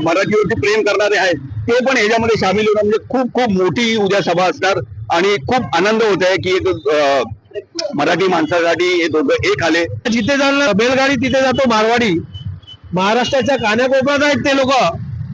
मराठीवरती प्रेम करणारे आहेत. ते पण ह्याच्यामध्ये सामील होणार म्हणजे खूप खूप मोठी उद्या सभा असणार आणि खूप आनंद होत आहे की एक मराठी माणसासाठी हे दोघं एक आले. जिथे जाणार बैलगाडी तिथे जातो मारवाडी. महाराष्ट्राच्या कान्याकोपऱ्यात आहेत ते लोक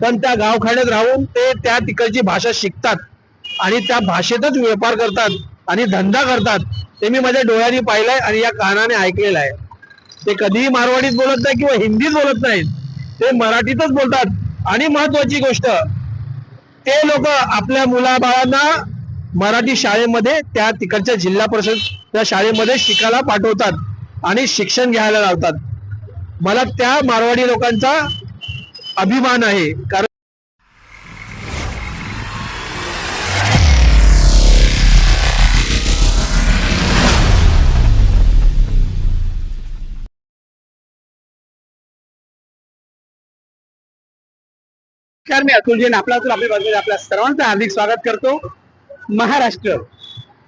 पण त्या गावखाड्यात राहून ते त्या तिकडची भाषा शिकतात आणि त्या भाषेतच व्यापार करतात आणि धंदा करतात. ते मी माझ्या डोळ्यांनी पाहिलंय आणि या कानाने ऐकलेलं आहे. ते कधीही मारवाडीत बोलत नाही किंवा हिंदीत बोलत नाहीत. ते मराठीतच बोलतात. आणि महत्वाची गोष्ट ते लोक आपल्या मुलाबाळांना मराठी शाळेमध्ये त्या तिकडच्या जिल्हा परिषद त्या शाळेमध्ये शिकायला पाठवतात आणि शिक्षण घ्यायला लावतात. मला त्या मारवाडी लोकांचा अभिमान आहे. कारण नमस्कार मी अतुल जैन आपला अतुल आपल्या बाजूला आपल्या सर्वांचं हार्दिक स्वागत करतो. महाराष्ट्र.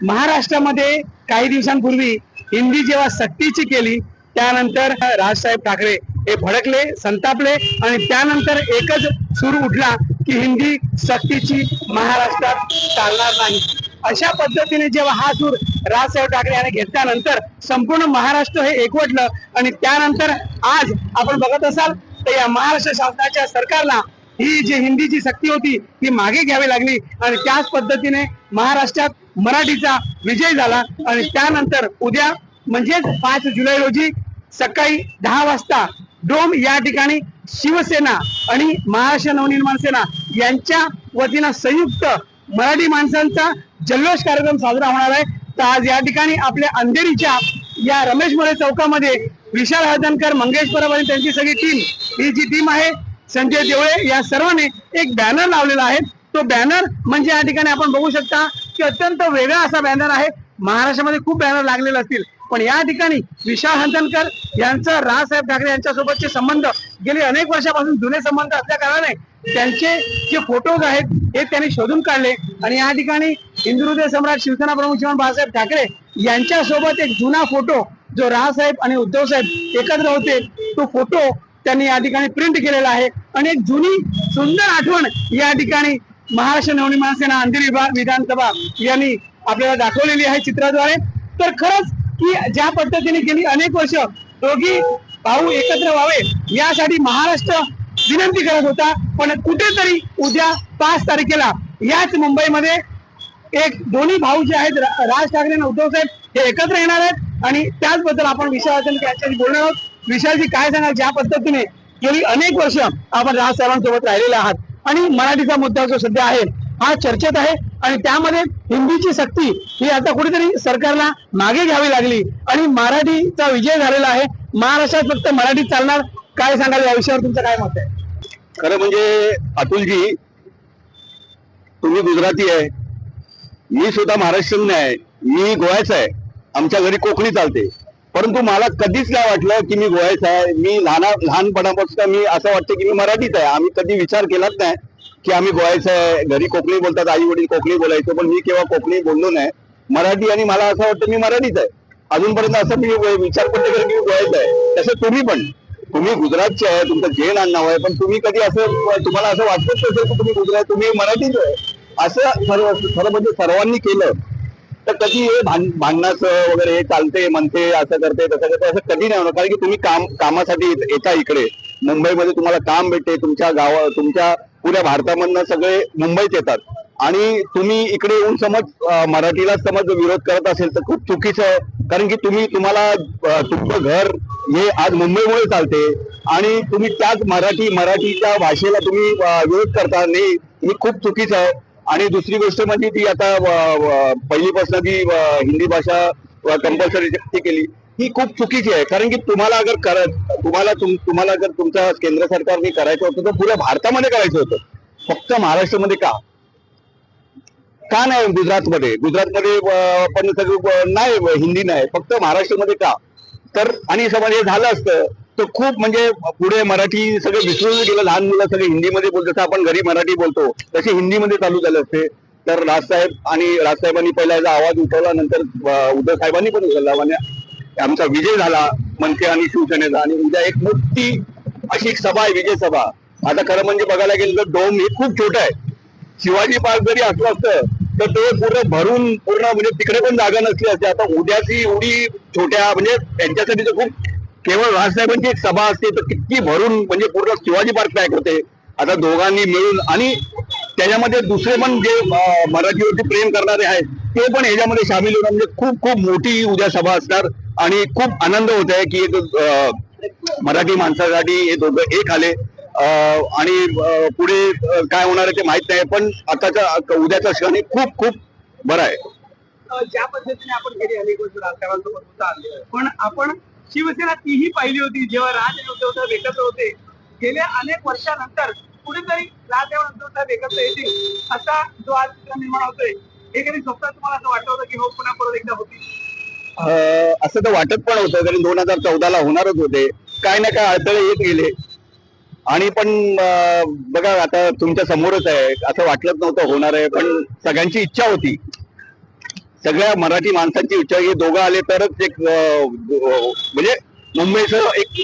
महाराष्ट्रामध्ये काही दिवसांपूर्वी हिंदी जेव्हा सक्तीची केली त्यानंतर राजसाहेब ठाकरे हे भडकले संतापले आणि त्यानंतर एकच सूर उठला की हिंदी सक्तीची महाराष्ट्रात चालणार नाही. अशा पद्धतीने जेव्हा हा सूर राजसाहेब ठाकरे याने घेतल्यानंतर संपूर्ण महाराष्ट्र हे एकवटलं आणि त्यानंतर आज आपण बघत असाल तर या महाराष्ट्र शासनाच्या सरकारला ही जी हिंदीची सक्ती होती ती मागे घ्यावी लागली आणि त्याच पद्धतीने महाराष्ट्रात मराठीचा विजय झाला आणि त्यानंतर उद्या म्हणजेच पाच जुलै रोजी सकाळी दहा वाजता डोम या ठिकाणी शिवसेना आणि महाराष्ट्र नवनिर्माण सेना यांच्या वतीनं संयुक्त मराठी माणसांचा जल्लोष कार्यक्रम साजरा होणार आहे. तर आज या ठिकाणी आपल्या अंधेरीच्या या रमेश मोरे चौकामध्ये विशाल हळदणकर मंगेश परब आणि त्यांची सगळी टीम ही जी टीम आहे संजय देवळे या सर्वांनी एक बॅनर लावलेला आहे. तो बॅनर म्हणजे या ठिकाणी आपण बघू शकता की अत्यंत वेगळा असा बॅनर आहे. महाराष्ट्रामध्ये खूप बॅनर लागलेले असतील. पण या ठिकाणी विशाल हंतनकर यांचा राजसाहेब ठाकरे यांच्यासोबतचे संबंध गेले अनेक वर्षापासून जुने संबंध असल्या कारणाने त्यांचे जे फोटोज आहेत हे त्यांनी शोधून काढले. आणि या ठिकाणी हिंदुहृदय सम्राट शिवसेना प्रमुख श्रीमान बाळासाहेब ठाकरे यांच्यासोबत एक जुना फोटो जो रावसाहेब आणि उद्धव साहेब एकत्र होते तो फोटो त्यांनी या ठिकाणी प्रिंट केलेला आहे. आणि एक जुनी सुंदर आठवण या ठिकाणी महाराष्ट्र नवनिर्माण सेना अंधेरी विभाग विधानसभा यांनी आपल्याला दाखवलेली आहे चित्राद्वारे. तर खरंच की ज्या पद्धतीने गेली अनेक वर्ष दोघी भाऊ एकत्र व्हावे यासाठी महाराष्ट्र विनंती करत होता. पण कुठेतरी उद्या पाच तारखेला याच मुंबईमध्ये एक दोन्ही भाऊ जे आहेत राज ठाकरे आणि उद्धव साहेब हे एकत्र येणार आहेत. आणि त्याचबद्दल आपण विशाल यांच्याशी बोलणार आहोत. विशालजी काय सांगाल? ज्या पद्धतीने गेली अनेक वर्ष आपण राजसाहेबांसोबत राहिलेले आहात. आणि मराठीचा मुद्दा जो सध्या आहे हा चर्चेत आहे. आणि त्यामध्ये हिंदीची सक्ती ही आता कुठेतरी सरकारला मागे घ्यावी लागली. आणि मराठीचा विजय झालेला आहे. महाराष्ट्रात फक्त मराठी चालणार काय सांगाल? या विषयावर तुमचं काय मत आहे? खरं म्हणजे अतुलजी तुम्ही गुजराती आहे. मी सुद्धा महाराष्ट्रीयन आहे. मी गोव्याचा आहे. आमच्या घरी कोकणी चालते. परंतु मला कधीच नाही वाटलं की मी गोव्याचा आहे मी लहान लहानपणापासून मी असं वाटतं की मी मराठीच आहे. आम्ही कधी विचार केलाच नाही की आम्ही गोव्याचं आहे घरी कोकणी बोलतात आई वडील कोकणी बोलायचो पण मी केव्हा कोकणी बोललो नाही. मराठी आणि मला असं वाटतं मी मराठीच आहे. अजूनपर्यंत असं मी विचार पण नाही की मी गोव्याचा आहे. तसं तुम्ही पण. तुम्ही गुजरातचे आहे तुमचं जैन नाव आहे पण तुम्ही कधी असं तुम्हाला असं वाटतच नसेल की तुम्ही गुजरात तुम्ही मराठीच आहे. असं सर्व खरं म्हणजे सर्वांनी केलं. तर कधी हे भांडणाचं वगैरे हे चालते म्हणते असं करते तसं करते असं कधी नाही होणार. कारण की तुम्ही काम कामासाठी येता इकडे. मुंबईमध्ये तुम्हाला काम भेटते तुमच्या गावा तुमच्या पुऱ्या भारतामधनं सगळे मुंबईत येतात. आणि तुम्ही इकडे येऊन समज मराठीला समज विरोध करत असेल तर खूप चुकीचं. कारण की तुम्ही तुम्हाला तुमचं घर हे आज मुंबईमुळे चालते. आणि तुम्ही त्याच मराठी मराठीच्या भाषेला तुम्ही विरोध करता नाही तुम्ही खूप चुकीचं. आहे आणि दुसरी गोष्ट म्हणजे ती आता पहिलीपासून ती हिंदी भाषा कंपल्सरी केली ही खूप चुकीची आहे. कारण की तुम्हाला अगर करत तुम्हाला तुम- तुम्हाला जर तुमच्या केंद्र सरकारने करायचं होतं तर पुऱ्या भारतामध्ये करायचं होतं. फक्त महाराष्ट्रामध्ये का? का नाही गुजरातमध्ये? गुजरातमध्ये पण सगळं नाही हिंदी नाही. फक्त महाराष्ट्रामध्ये का? तर आणि समज हे झालं असतं तर खूप म्हणजे पुढे मराठी सगळं विसरून गेलं. लहान मुलं सगळे हिंदीमध्ये बोलत जसं आपण घरी मराठी बोलतो. तसे हिंदीमध्ये चालू झाले असते. तर राजसाहेब आणि राजसाहेबांनी पहिला याचा आवाज उठवला. नंतर उद्धव साहेबांनी पण उचलला. म्हणजे आमचा विजय झाला. मनसे आणि शिवसेनेचा. आणि उद्या एक मोठी अशी एक सभा आहे विजय सभा. आता खरं म्हणजे बघायला गेलं तर डोम हे खूप छोटं आहे. शिवाजी पार्क जरी असलं असतं तर ते पूर्ण भरून पूर्ण म्हणजे तिकडे पण जागा नसली असते. आता उद्याची एवढी छोट्या म्हणजे त्यांच्यासाठी तर खूप केवळ राजसाहेबांची एक सभा असते तर किती भरून म्हणजे पूर्ण शिवाजी पार्क पॅक होते. आता दोघांनी मिळून आणि त्याच्यामध्ये दुसरे पण जे मराठीवरती प्रेम करणारे आहेत ते पण ह्याच्यामध्ये सामील होणार म्हणजे खूप खूप मोठी उद्या सभा असणार आणि खूप आनंद होत आहे की एक मराठी माणसासाठी हे दोघं एक आले. आणि पुढे काय होणार आहे ते माहीत नाही पण आताच्या उद्याचा क्षण खूप खूप बरा आहे. ज्या पद्धतीने आपण गेली वर्ष राजकारणासोबत पण आपण शिवसेना तीही पाहिली होती. जेव्हा राज आणि उद्धव साहेब एकत्र होते. गेल्या अनेक वर्षानंतर कुठेतरी राज आणि उद्धव साहेब एकत्र येतील असा जो आज चित्र निर्माण होतोय. हे कधी स्वतः तुम्हाला असं वाटत होतं की हो पुन्हा परत एकदा होती असं तर वाटत पण होतं कारण दोन हजार चौदाला होणारच होते. काय ना काय अडथळे येत गेले. आणि पण बघा आता तुमच्या समोरच आहे. असं वाटलंच नव्हतं होणार आहे पण सगळ्यांची इच्छा होती. सगळ्या मराठी माणसांची इच्छा हे दोघं आले तरच एक म्हणजे मुंबईचं एक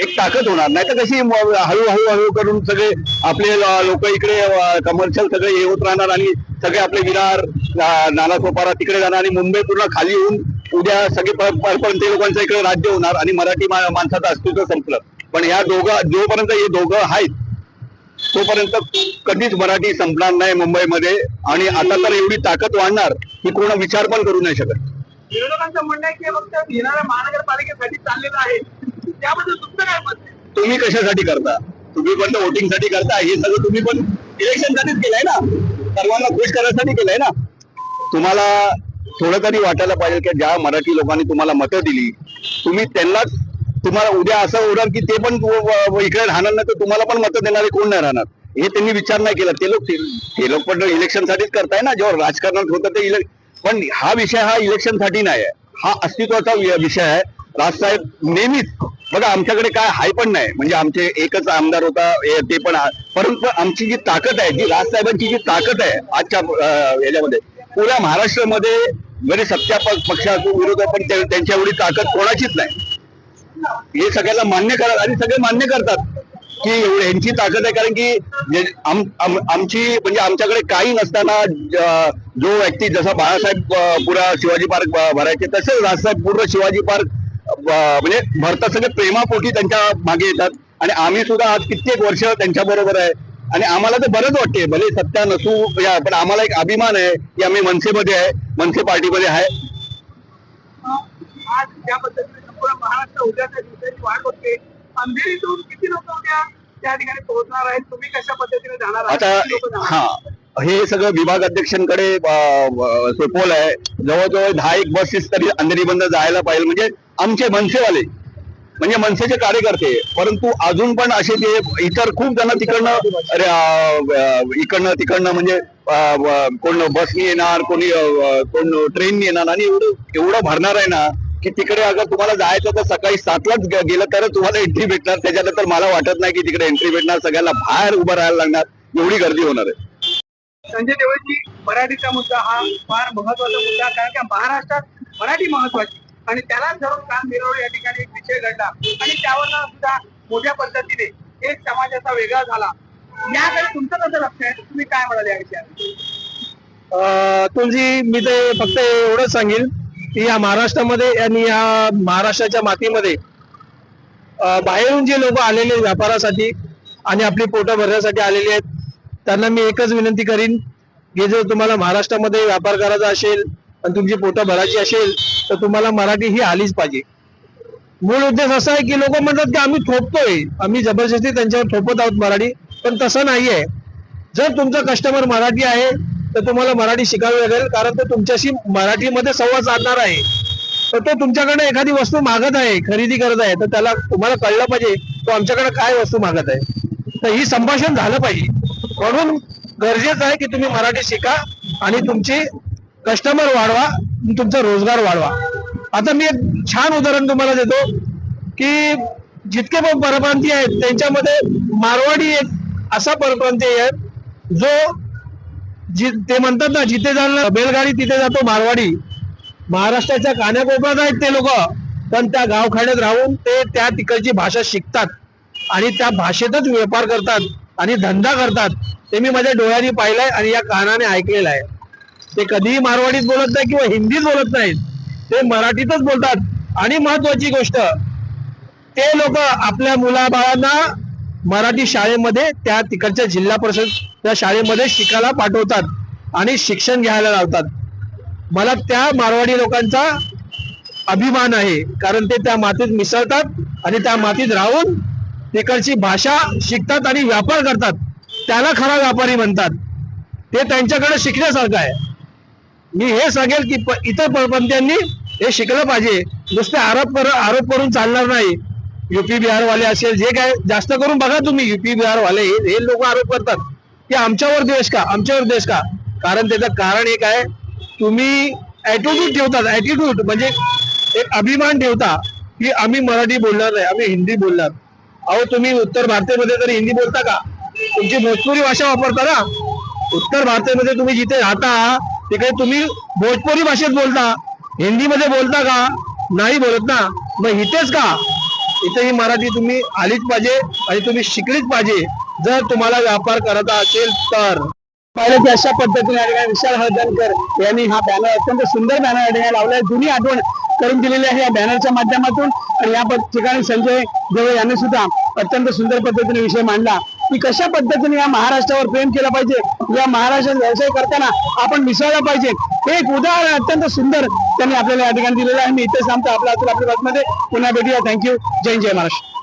एक ताकद होणार. नाही तर कशी हळूहळू हळू करून सगळे आपले लोक इकडे कमर्शियल सगळे हे होत राहणार आणि सगळे आपले विरार ना- नाला सोपारा तिकडे जाणार आणि मुंबई पूर्ण खाली येऊन उद्या सगळे परपर्यंत लोकांचं इकडे राज्य होणार आणि मराठी मा- माणसाचं अस्तित्व संपलं. पण ह्या दोघं जोपर्यंत हे दोघं आहेत तोपर्यंत कधीच मराठी संपणार नाही मुंबईमध्ये. आणि आता तर एवढी ताकद वाढणार की कोण विचार पण करू नाही शकत. विरोधकांचं म्हणणं आहे की फक्त येणाऱ्या महानगरपालिकेसाठी चाललेलं आहे. त्याबद्दल तुमचं काय मत? तुम्ही कशासाठी करता? तुम्ही पण वोटिंगसाठी करता? हे सगळं तुम्ही पण इलेक्शन साठीच केलंय ना? सर्वांना खुश करण्यासाठी केलंय ना? तुम्हाला थोडं तरी वाटायला पाहिजे की ज्या मराठी लोकांनी तुम्हाला मतं दिली तुम्ही त्यांनाच तुम्हाला उद्या असं होणार की ते पण इकडे राहणार नाही तर तुम्हाला पण मतं देणारे कोण नाही राहणार? हे त्यांनी विचार नाही केला. ते लोक ते लोक पण इलेक्शन साठीच करताय ना जेव्हा राजकारणात होतं ते इलेक्शन पण हा विषय हा इलेक्शनसाठी नाही आहे. हा अस्तित्वाचा विषय आहे. राजसाहेब नेहमीच बघा आमच्याकडे काय हाय पण नाही. म्हणजे आमचे एकच आमदार होता ते पण परंतु आमची जी ताकद आहे जी राजसाहेबांची जी ताकद आहे आजच्या याच्यामध्ये पुऱ्या महाराष्ट्रामध्ये जरी सत्ता प- पक्ष असो विरोध पण त्यांच्या एवढी ताकद कोणाचीच नाही. हे सगळ्याला मान्य करतात आणि सगळे मान्य करतात की एवढी यांची ताकद आहे. कारण की आमची म्हणजे आमच्याकडे काही नसताना जो व्यक्ती जसा बाळासाहेब पुरा शिवाजी पार्क भरायचे तसेच राजसाहेब पूर्ण शिवाजी पार्क म्हणजे भरतात सगळे प्रेमापोटी त्यांच्या मागे येतात. आणि आम्ही सुद्धा आज कित्येक वर्ष त्यांच्या बरोबर आहे. आणि आम्हाला तर बरंच वाटते भले सत्ता नसू या पण आम्हाला एक अभिमान आहे की आम्ही मनसेमध्ये आहे मनसे पार्टीमध्ये आहे. संपूर्ण महाराष्ट्र उद्याच्या दिवसाची वाट बघते. अंधेरीतून किती लोक उद्या त्या ठिकाणी पोहोचणार आहेत? तुम्ही कशा पद्धतीने जाणार आहात? हा हे सगळं विभाग अध्यक्षांकडे सोपवलं आहे. जवळजवळ दहा एक बसेस तरी अंधेरीबंद जायला पाहिजे. म्हणजे आमचे मनसेवाले म्हणजे मनसेचे कार्यकर्ते परंतु अजून पण असे जे इतर खूप जण तिकडनं इकडनं तिकडनं म्हणजे कोण बसनी येणार कोणी कोण ट्रेननी येणार आणि एवढं एवढं भरणार आहे ना की तिकडे अगर तुम्हाला जायचं तर सकाळी सातलाच गेलं तर तुम्हाला एंट्री भेटणार. त्याच्यानंतर मला वाटत नाही की तिकडे एंट्री भेटणार. सगळ्याला बाहेर उभं राहायला लागणार. एवढी गर्दी होणार आहे. संजय देवळजी मराठीचा मुद्दा हा फार महत्त्वाचा मुद्दा कारण का महाराष्ट्रात मराठी महत्वाची आणि त्याला धरून काम मिरवलं या ठिकाणी एक विषय घडला. आणि त्यावर सुद्धा मोठ्या पद्धतीने एक समाजाचा वेगळा झाला. याकडे तुमचं कसं लक्ष आहे? तुम्ही काय म्हणाले या अं, तुलजी मी ते फक्त एवढंच सांगेल की या महाराष्ट्रामध्ये आणि या महाराष्ट्राच्या मातीमध्ये बाहेरून जे लोक आलेले आहेत व्यापारासाठी आणि आपली पोटं भरण्यासाठी आलेले आहेत त्यांना मी एकच विनंती करीन की जर तुम्हाला महाराष्ट्रामध्ये व्यापार करायचा असेल आणि तुमची पोटं भरायची असेल तर तुम्हाला मराठी ही आलीच पाहिजे. मूळ उद्देश असा आहे की लोक म्हणतात की आम्ही थोपतोय आम्ही जबरदस्ती त्यांच्यावर थोपत आहोत मराठी पण तसं नाहीये. जर तुमचा कस्टमर मराठी आहे तर तुम्हाला मराठी शिकावी लागेल कारण तो तुमच्याशी मराठीमध्ये संवाद साधणार आहे. तर तो तुमच्याकडे एखादी वस्तू मागत आहे खरेदी करत आहे तर त्याला तुम्हाला कळलं पाहिजे तो आमच्याकडे काय वस्तू मागत आहे. तर ही संभाषण झालं पाहिजे. म्हणून गरजेचं आहे की तुम्ही मराठी शिका आणि तुमची कस्टमर वाढवा तुमचा रोजगार वाढवा. आता मी एक छान उदाहरण तुम्हाला देतो की जितके पण परप्रांतीय आहेत त्यांच्यामध्ये मारवाडी एक असा परप्रांतीय आहे जो जी ते म्हणतात ना जिथे जाणार बैलगाडी तिथे जातो मारवाडी. महाराष्ट्राच्या कान्याकोपऱ्यात आहेत ते लोक पण त्या गावखाड्यात राहून ते त्या तिकडची भाषा शिकतात. आणि त्या भाषेतच व्यापार करतात आणि धंदा करतात. ते मी माझ्या डोळ्यांनी पाहिलंय आणि या कानाने ऐकलेलं आहे. ते कधीही मारवाडीत बोलत नाही किंवा हिंदीत बोलत नाहीत. ते मराठीतच बोलतात. आणि महत्वाची गोष्ट ते लोक आपल्या मुलाबाळांना मराठी शाळेमध्ये त्या तिकडच्या जिल्हा परिषद त्या शाळेमध्ये शिकायला पाठवतात आणि शिक्षण घ्यायला लावतात. मला त्या मारवाडी लोकांचा अभिमान आहे. कारण ते त्या मातीत मिसळतात आणि त्या मातीत राहून तिकडची भाषा शिकतात आणि व्यापार करतात. त्याला खरा व्यापारी म्हणतात. ते त्यांच्याकडे शिकण्यासारखं आहे. मी हे सांगेल की प- इतर परपंथीयांनी हे शिकलं पाहिजे. नुसते आरोप कर आरोप करून चालणार नाही. युपी बिहार वाले असेल जे काय जास्त करून बघा तुम्ही युपी बिहार वाले हे लोक आरोप करतात की आमच्यावर देश का? आमच्यावर देश का? कारण त्याचं कारण एक आहे तुम्ही ऍटिट्यूड ठेवतात ऍटिट्यूड म्हणजे एक अभिमान ठेवता की आम्ही मराठी बोलणार नाही आम्ही हिंदी बोलणार. अहो तुम्ही उत्तर भारतामध्ये तरी हिंदी बोलता का? तुमची भोजपुरी भाषा वापरता ना? उत्तर भारतामध्ये तुम्ही जिथे राहता तिकडे तुम्ही भोजपुरी भाषेत बोलता. हिंदीमध्ये बोलता का? नाही बोलत ना? मग इथेच का? इथे ही मराठी तुम्ही आलीच पाहिजे आणि तुम्ही शिकलीच पाहिजे. जर तुम्हाला व्यापार करायचा असेल तर. पाहिलं की अशा पद्धतीने विशाल हळदणकर यांनी हा बॅनर अत्यंत सुंदर बॅनर या ठिकाणी लावलाय. जुनी आठवण करून दिलेली आहे या बॅनरच्या माध्यमातून. आणि या ठिकाणी संजय जवळ यांनी सुद्धा अत्यंत सुंदर पद्धतीने विषय मांडला. की कशा पद्धतीने या महाराष्ट्रावर प्रेम केलं पाहिजे? या महाराष्ट्रात व्यवसाय करताना आपण मिसळला पाहिजे? हे एक उदाहरण अत्यंत सुंदर त्यांनी आपल्याला या ठिकाणी दिलेलं आहे. मी इथे थांबतो. आपल्या आपल्या बातमध्ये पुन्हा भेटूया. थँक्यू जय जय महाराष्ट्र.